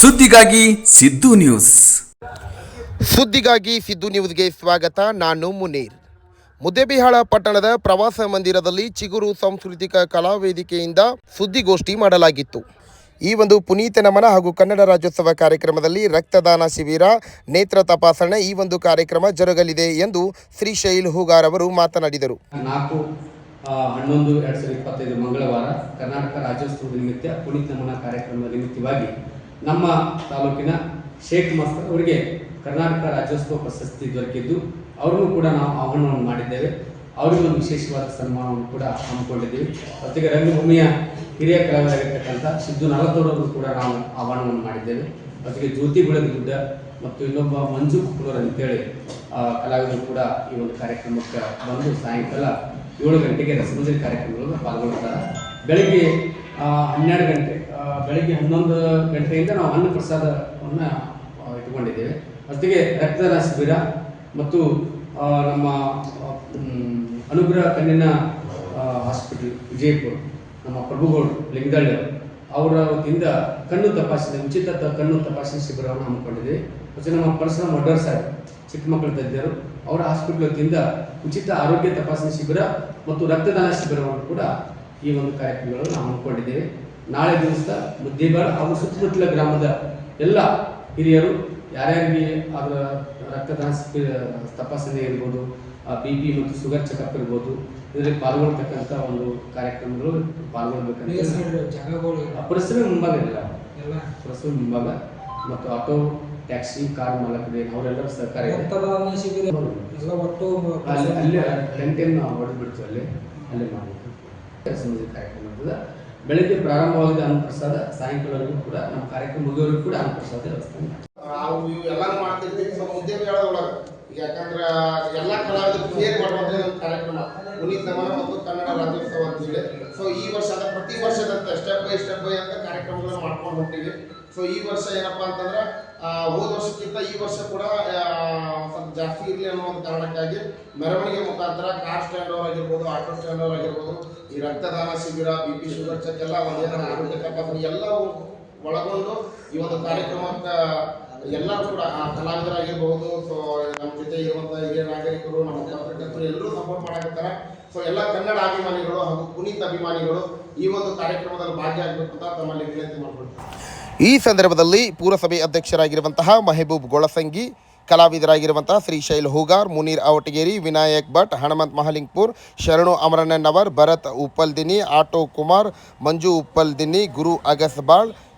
ಸುದ್ದಿಗಾಗಿ ಸಿದ್ದು ನ್ಯೂಸ್. ಸುದ್ದಿಗಾಗಿ ಸಿದ್ದು ನ್ಯೂಸ್ಗೆ ಸ್ವಾಗತ. ನಾನು ಮುನೀರ್. ಮುದ್ದೇಬಿಹಾಳ ಪಟ್ಟಣದ ಪ್ರವಾಸ ಮಂದಿರದಲ್ಲಿ ಚಿಗುರು ಸಾಂಸ್ಕೃತಿಕ ಕಲಾ ವೇದಿಕೆಯಿಂದ ಸುದ್ದಿಗೋಷ್ಠಿ ಮಾಡಲಾಗಿತ್ತು. ಈ ಒಂದು ಪುನೀತ ನಮನ ಹಾಗೂ ಕನ್ನಡ ರಾಜ್ಯೋತ್ಸವ ಕಾರ್ಯಕ್ರಮದಲ್ಲಿ ರಕ್ತದಾನ ಶಿಬಿರ ನೇತ್ರ ತಪಾಸಣೆ ಈ ಒಂದು ಕಾರ್ಯಕ್ರಮ ಜರುಗಲಿದೆ ಎಂದು ಶ್ರೀಶೈಲ್ ಹೂಗಾರ್ ಅವರು ಮಾತನಾಡಿದರು. ಹನ್ನೊಂದು, ಎರಡು ಸಾವಿರದ ಇಪ್ಪತ್ತೈದು ಮಂಗಳವಾರ ಕರ್ನಾಟಕ ರಾಜ್ಯೋತ್ಸವದ ನಿಮಿತ್ತ ಪುನೀತ್ ನಮನ ಕಾರ್ಯಕ್ರಮದ ನಿಮಿತ್ತವಾಗಿ ನಮ್ಮ ತಾಲೂಕಿನ ಶೇಖ್ ಮಸ್ತರ್ ಅವರಿಗೆ ಕರ್ನಾಟಕ ರಾಜ್ಯೋತ್ಸವ ಪ್ರಶಸ್ತಿ ದೊರಕಿದ್ದು, ಅವರನ್ನು ಕೂಡ ನಾವು ಆಹ್ವಾನವನ್ನು ಮಾಡಿದ್ದೇವೆ. ಅವರಿಗೆ ಒಂದು ವಿಶೇಷವಾದ ಸನ್ಮಾನವನ್ನು ಕೂಡ ಹಮ್ಮಿಕೊಂಡಿದ್ದೀವಿ. ಜೊತೆಗೆ ರಂಗಭೂಮಿಯ ಹಿರಿಯ ಕಲಾವಿದರಾಗಿರ್ತಕ್ಕಂಥ ಸಿದ್ದು ನಲತೋರನ್ನು ಕೂಡ ನಾವು ಆಹ್ವಾನವನ್ನು ಮಾಡಿದ್ದೇವೆ. ಜೊತೆಗೆ ಜ್ಯೋತಿ ಗುಡ್ಡ ಮತ್ತು ಇನ್ನೊಬ್ಬ ಮಂಜು ಕುಕ್ಲೂರ್ ಅಂತೇಳಿ ಕಲಾವಿದರು ಕೂಡ ಈ ಒಂದು ಕಾರ್ಯಕ್ರಮಕ್ಕೆ ಬಂದು ಸಾಯಂಕಾಲ ಏಳು ಗಂಟೆಗೆ ರಸಮಂಜರಿ ಕಾರ್ಯಕ್ರಮಗಳನ್ನು ಪಾಲ್ಗೊಳ್ತಾರೆ. ಬೆಳಗ್ಗೆ ಹನ್ನೆರಡು ಗಂಟೆ ಬೆಳಗ್ಗೆ ಹನ್ನೊಂದು ಗಂಟೆಯಿಂದ ನಾವು ಅನ್ನ ಪ್ರಸಾದವನ್ನು ಇಟ್ಕೊಂಡಿದ್ದೇವೆ. ಜೊತೆಗೆ ರಕ್ತದಾನ ಶಿಬಿರ ಮತ್ತು ನಮ್ಮ ಅನುಗ್ರಹ ಕಣ್ಣಿನ ಹಾಸ್ಪಿಟಲ್, ವಿಜಯಪುರ, ನಮ್ಮ ಪ್ರಭುಗೌಡ ಲಿಂಗದಳ್ಳಿ ಅವರ ವತಿಯಿಂದ ಕಣ್ಣು ತಪಾಸಣೆ, ಉಚಿತ ಕಣ್ಣು ತಪಾಸಣೆ ಶಿಬಿರವನ್ನು ಹಮ್ಮಿಕೊಂಡಿದೆ ಮತ್ತು ನಮ್ಮ ಪರ್ಸನಲ್ ಮಡ್ಡರ್ ಸಾಹೇಬ್ ಚಿಕ್ಕ ಮಕ್ಕಳ ತಜ್ಞರು ಅವರ ಹಾಸ್ಪಿಟಲ್ ವತಿಯಿಂದ ಉಚಿತ ಆರೋಗ್ಯ ತಪಾಸಣೆ ಶಿಬಿರ ಮತ್ತು ರಕ್ತದಾನ ಶಿಬಿರವನ್ನು ಕೂಡ ಈ ಒಂದು ಕಾರ್ಯಕ್ರಮಗಳನ್ನು ನಾವು ಹಮ್ಮಿಕೊಂಡಿದ್ದೇವೆ. ನಾಳೆ ದಿವಸ ಮುದ್ದೇಬಾಳ ಹಾಗೂ ಸುತ್ತಮುತ್ತಲ ಗ್ರಾಮದ ಎಲ್ಲ ಹಿರಿಯರು ಯಾರ್ಯಾರಿಗೆ ಅದರ ರಕ್ತದಾನ ಶಿಬಿರ ತಪಾಸಣೆ ಇರ್ಬೋದು ಬಿ ಪಿ ಮತ್ತು ಶುಗರ್ ಚೆಕಪ್ ಇರ್ಬೋದು ಇದರಲ್ಲಿ ಪಾಲ್ಗೊಳ್ತಕ್ಕಂಥ ಒಂದು ಕಾರ್ಯಕ್ರಮಗಳು ಪಾಲ್ಗೊಳ್ಬೇಕಂತ ಪುರಸಭೆ ಮುಂಭಾಗ ಇಲ್ಲ. ಪುರಸಭೆ ಮುಂಭಾಗ ಮತ್ತು ಆಟೋ ಟ್ಯಾಕ್ಸಿ ಕಾರ್ ಮಾಲಕರಿಗೆ ಅವರೆಲ್ಲರ ಸಹಕಾರ ಅಲ್ಲಿ ನಾವು ಹೊಡೆದು ಬಿಡ್ತೀವಿ ಅಲ್ಲಿ. ಅಲ್ಲೇ ಮಾಡಬೇಕು. ಸಂಜೆ ಕಾರ್ಯಕ್ರಮ ಇರ್ತದೆ ಬೆಳಗ್ಗೆ ಪ್ರಾರಂಭವಾದ ಅನ್ನಪ್ರಸಾದ ಸಾಯಂಕಾಲವರೆಗೂ ಕೂಡ ನಮ್ಮ ಕಾರ್ಯಕ್ರಮ ಮುಗಿಯೋರು ಕೂಡ ಅನ್ನಪ್ರಸಾದ ವ್ಯವಸ್ಥೆ ಮಾಡ್ತಿರ್ತೀವಿ ಯಾಕಂದ್ರೆ ಎಲ್ಲ ಕಲಾವಿದರು ಸೇರಿ ಮಾಡುವಂಥ ಕಾರ್ಯಕ್ರಮ. ಪುನೀತ್ ನಮನ ಮತ್ತು ಕನ್ನಡ ರಾಜ್ಯೋತ್ಸವ ಅಂತ ಹೇಳಿ. ಸೊ ಈ ವರ್ಷದ ಅದ ಪ್ರತಿ ವರ್ಷದಂತೆ ಸ್ಟೆಪ್ ಬೈ ಸ್ಟೆಪ್ ಬೈ ಅಂತ ಕಾರ್ಯಕ್ರಮಗಳನ್ನ ಮಾಡ್ಕೊಂಡು ಹೋಗ್ತೀವಿ ಸೊ ಈ ವರ್ಷ ಏನಪ್ಪಾ ಅಂತಂದ್ರೆ ಹೋದ ವರ್ಷಕ್ಕಿಂತ ಈ ವರ್ಷ ಕೂಡ ಸ್ವಲ್ಪ ಜಾಸ್ತಿ ಇರಲಿ ಅನ್ನೋ ಒಂದು ಕಾರಣಕ್ಕಾಗಿ ಮೆರವಣಿಗೆ ಮುಖಾಂತರ ಕಾರ್ ಸ್ಟ್ಯಾಂಡ್ ಅವ್ರು ಆಗಿರ್ಬೋದು, ಆಟೋ ಸ್ಟ್ಯಾಂಡ್ ಅವ್ರು ಆಗಿರ್ಬೋದು, ಈ ರಕ್ತದಾನ ಶಿಬಿರ, ಬಿ ಪಿ ಶುಗರ್ ಚೆಕ್ ಎಲ್ಲ ಒಂದೇನಾರ ಆರೋಗ್ಯ ತಪಾಸಣೆ ಎಲ್ಲವೂ ಒಳಗೊಂಡು ಈ ಒಂದು ಕಾರ್ಯಕ್ರಮಕ್ಕೆ ಎಲ್ಲರೂ ಕೂಡ, ಆ ಕಲಾವಿದರಾಗಿರ್ಬಹುದು ಸೊ ನಮ್ಮ ಜೊತೆ ಇರುವಂತ ಹಿರಿಯ ನಾಗರಿಕರು, ನಮ್ಮ ಪತ್ರಕರ್ತರು ಎಲ್ಲರೂ ಸಪೋರ್ಟ್ ಮಾಡಕತ್ತಾರ. ಸೊ ಎಲ್ಲ ಕನ್ನಡ ಅಭಿಮಾನಿಗಳು ಹಾಗೂ ಪುನೀತ್ ಅಭಿಮಾನಿಗಳು ಈ ಒಂದು ಕಾರ್ಯಕ್ರಮದಲ್ಲಿ ಭಾಗಿಯಾಗಬೇಕು ಅಂತ ತಮ್ಮಲ್ಲಿ ವಿನಂತಿ ಮಾಡ್ಕೊಳ್ತೀನಿ. ಈ ಸಂದರ್ಭದಲ್ಲಿ ಪುರಸಭೆ ಅಧ್ಯಕ್ಷರಾಗಿರುವಂತಹ ಮೆಹಬೂಬ್ ಗೊಳಸಂಗಿ, ಕಲಾವಿದರಾಗಿರುವಂತಹ ಶ್ರೀಶೈಲ್ ಹೂಗಾರ್, ಮುನೀರ್ ಅವಟಗೇರಿ ವಿನಾಯಕ್ ಭಟ್ ಹನುಮಂತ್ ಮಹಲಿಂಗ್ಪುರ್, ಶರಣು ಅಮರಣ್ಣನವರ್, ಭರತ್ ಉಪ್ಪಲ್ದಿನಿ, ಆಟೋ ಕುಮಾರ್, ಮಂಜು ಉಪ್ಪಲ್ದಿನಿ, ಗುರು ಅಗಸ್ಬಾಳ್